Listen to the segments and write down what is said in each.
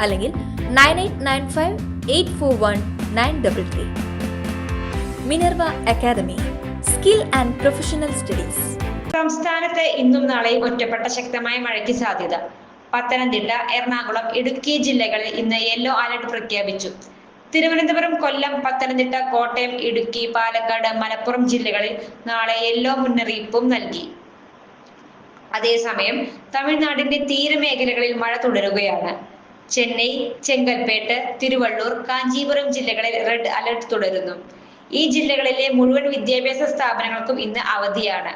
അല്ലെങ്കിൽ nine eight nine five eight four one nine double three. Minerva academy skill and professional studies. സംസ്ഥാനത്ത് ഇന്നും നാളെയും ഒറ്റപ്പെട്ട ശക്തമായ മഴയ്ക്ക് സാധ്യത. പത്തനംതിട്ട എറണാകുളം ഇടുക്കി ജില്ലകളിൽ ഇന്ന് യെല്ലോ അലർട്ട് പ്രഖ്യാപിച്ചു. തിരുവനന്തപുരം കൊല്ലം പത്തനംതിട്ട കോട്ടയം ഇടുക്കി പാലക്കാട് മലപ്പുറം ജില്ലകളിൽ നാളെ യെല്ലോ മുന്നറിയിപ്പും നൽകി. അതേസമയം തമിഴ്നാടിന്റെ തീരമേഖലകളിൽ മഴ തുടരുകയാണ്. ചെന്നൈ ചെങ്കൽപ്പേട്ട് തിരുവള്ളൂർ കാഞ്ചീപുരം ജില്ലകളിൽ റെഡ് അലർട്ട് തുടരുന്നു. ഈ ജില്ലകളിലെ മുഴുവൻ വിദ്യാഭ്യാസ സ്ഥാപനങ്ങൾക്കും ഇന്ന് അവധിയാണ്.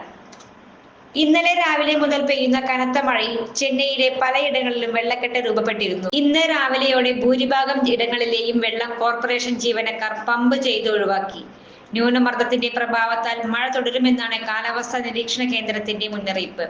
ഇന്നലെ രാവിലെ മുതൽ പെയ്യുന്ന കനത്ത മഴയിൽ ചെന്നൈയിലെ പലയിടങ്ങളിലും വെള്ളക്കെട്ട് രൂപപ്പെട്ടിരുന്നു. ഇന്ന് രാവിലെയോടെ ഭൂരിഭാഗം ഇടങ്ങളിലെയും വെള്ളം കോർപ്പറേഷൻ ജീവനക്കാർ പമ്പ് ചെയ്ത് ഒഴിവാക്കി. ന്യൂനമർദ്ദത്തിന്റെ പ്രഭാവത്താൽ മഴ തുടരുമെന്നാണ് കാലാവസ്ഥാ നിരീക്ഷണ കേന്ദ്രത്തിന്റെ മുന്നറിയിപ്പ്.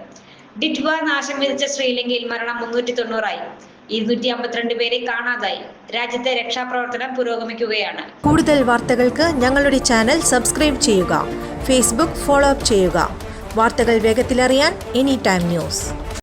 ഡിറ്റ്വ നാശം വിധിച്ച ശ്രീലങ്കയിൽ മരണം മുന്നൂറ്റി തൊണ്ണൂറായി ഇരുന്നൂറ്റി അമ്പത്തിരണ്ട് പേരെ കാണാതായി. രാജ്യത്തെ രക്ഷാപ്രവർത്തനം പുരോഗമിക്കുകയാണ്. കൂടുതൽ വാർത്തകൾക്ക് ഞങ്ങളുടെ ചാനൽ സബ്സ്ക്രൈബ് ചെയ്യുക. ഫേസ്ബുക്ക് ഫോളോ അപ്പ് ചെയ്യുക. വാർത്തകൾ വേഗത്തിലറിയാൻ എനി ടൈം ന്യൂസ്.